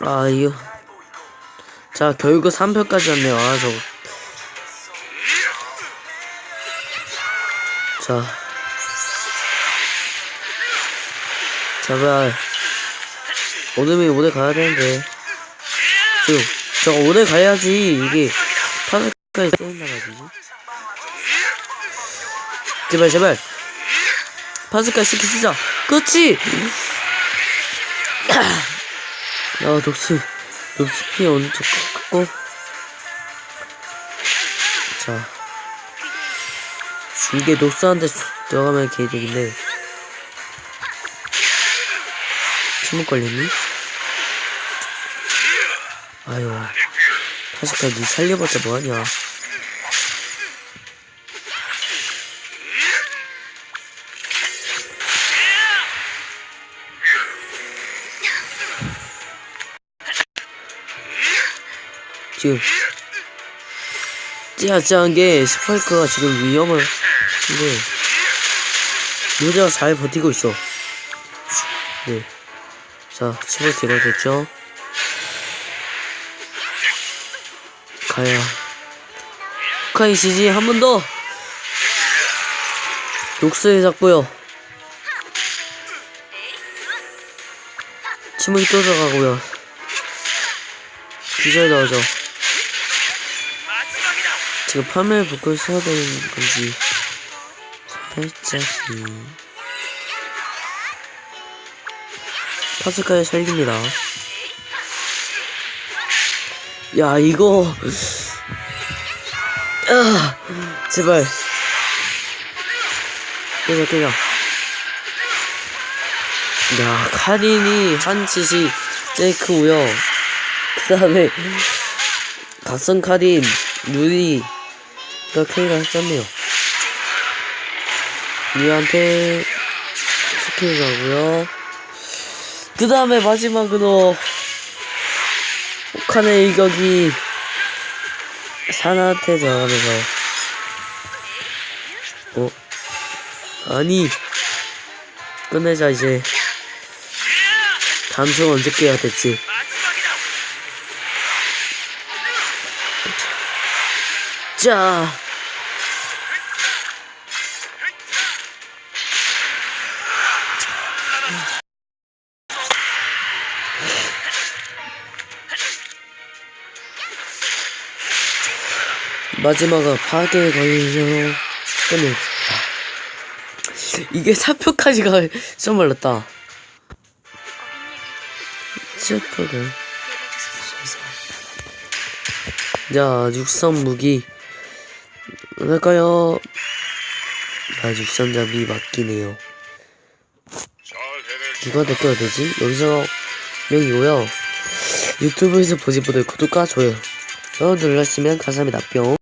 아 이거. 자 결국 3표까지 왔네요. 아 저거. 자. 제발 오늘이 오래 가야 되는데. 지금 저 오래 가야지. 이게 쏘인단 말이지. 제발 제발. 파스카 시키 쓰자 그렇지 야 녹스 녹스 피 어느 쪽 깎고? 자. 이게 녹스한테 들어가면 개이득인데. 침묵 걸렸니? 아유. 니 살려봤자 뭐하냐 지금 찌하찌한 게 스파이크가 지금 위험을 근데 모자가 잘 버티고 있어. 네자 침을 들어줬죠? 가야. 후카이 지지 한 번 더. 녹스에 잡고요 침을 또 들어가고요. 기절 넣어줘 지금 판매를 묶고 써야 되는 건지. 살짝 음. 파스카의 살깁니다. 야 이거. 아 제발. 깨자 깨자. 야 카린이 한 짓이 제이크고요. 그 다음에 각성 카린 루이 가 K가 했었네요. 유한테 스킬 가고요. 그 다음에 마지막으로 혹한의 일격이 산한테 들어가면서. 어? 아니. 끝내자 이제. 주 언제 깨야 됐지 자 마지막은 파괴에 걸려 끝내 이게 사표까지 가 좀 말랐다. 스프를 자 육선 무기 할까요? 아 육선 잡이 맞기네요. 누가 댓글 되지? 여기서 명이고요 유튜브에서 보신 분들 구독과 좋아요 눌러주시면 감사합니다. 뿅